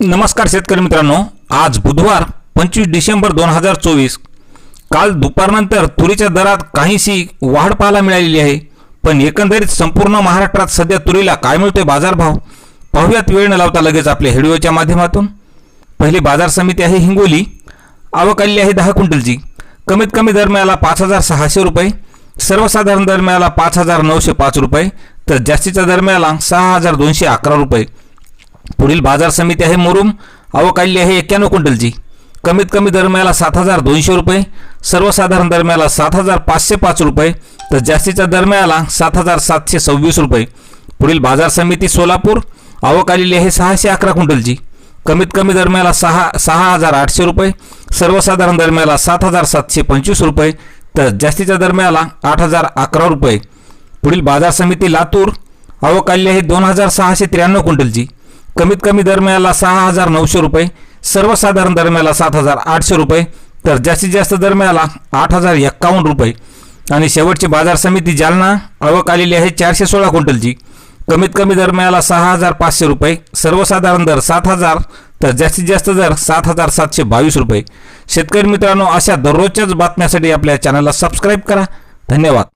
नमस्कार शेतकरी मित्रांनो आज बुधवार पंचवीस डिसेंबर दोन हजार चोवीस. काल दुपारनंतर तुरीच्या दरात काहीशी वाढ पाहायला मिळालेली आहे पण एकंदरीत संपूर्ण महाराष्ट्रात सध्या तुरीला काय मिळतोय बाजारभाव पाहूयात वेळ न लावता लगेच आपल्या व्हिडिओच्या माध्यमातून. पहिली बाजार समिती आहे हिंगोली आवक आलेली आहे दहा क्विंटलची. कमीत कमी दर मिळाला पाच हजार सहाशे रुपये सर्वसाधारण दर मिळाला पाच हजार नऊशे पाच रुपये तर जास्तीचा दर मिळाला सहा हजार दोनशे अकरा रुपये. पुढील बाजार समिती आहे मुरुम. आवक आहे एक्क्याण्णव क्विंटलची. कमीत कमी दरम्याला सात हजार दोनशे रुपये. सर्वसाधारण दरम्याला सात हजार पाचशे पाच रुपये. तर जास्तीच्या दरम्याला सात हजार सातशे सव्वीस रुपये. पुढील बाजार समिती सोलापूर. आवक आलेली आहे सहाशे अकरा क्विंटलची. कमीत कमी दरम्याला सहा सहा हजार आठशे रुपये. सर्वसाधारण दरम्याला सात हजार सातशे पंचवीस रुपये. तर जास्तीच्या दरम्याला आठ हजार अकरा रुपये. पुढील बाजार समिती लातूर. आवक आलेली आहे दोन हजार सहाशे त्र्याण्णव क्विंटलची. कमीत कमी दर मिळाला सहा हजार नऊशे रुपये सर्वसाधारण दर मिळाला सात हजार आठशे रुपये तर जास्तीत जास्त दर मिळाला आठ हजार एक्कावन्न रुपये. आणि शेवटची बाजार समिती जालना आवक आलेली आहे चारशे सोळा क्विंटलची. कमीत कमी दर मिळाला सहा हजार पाचशे रुपये सर्वसाधारण दर सात हजार तर जास्तीत जास्त दर सात हजार सातशे बावीस रुपये. शेतकरी मित्रांनो अशा दररोजच्याच बातम्यासाठी आपल्या चॅनलला सबस्क्राईब करा. धन्यवाद.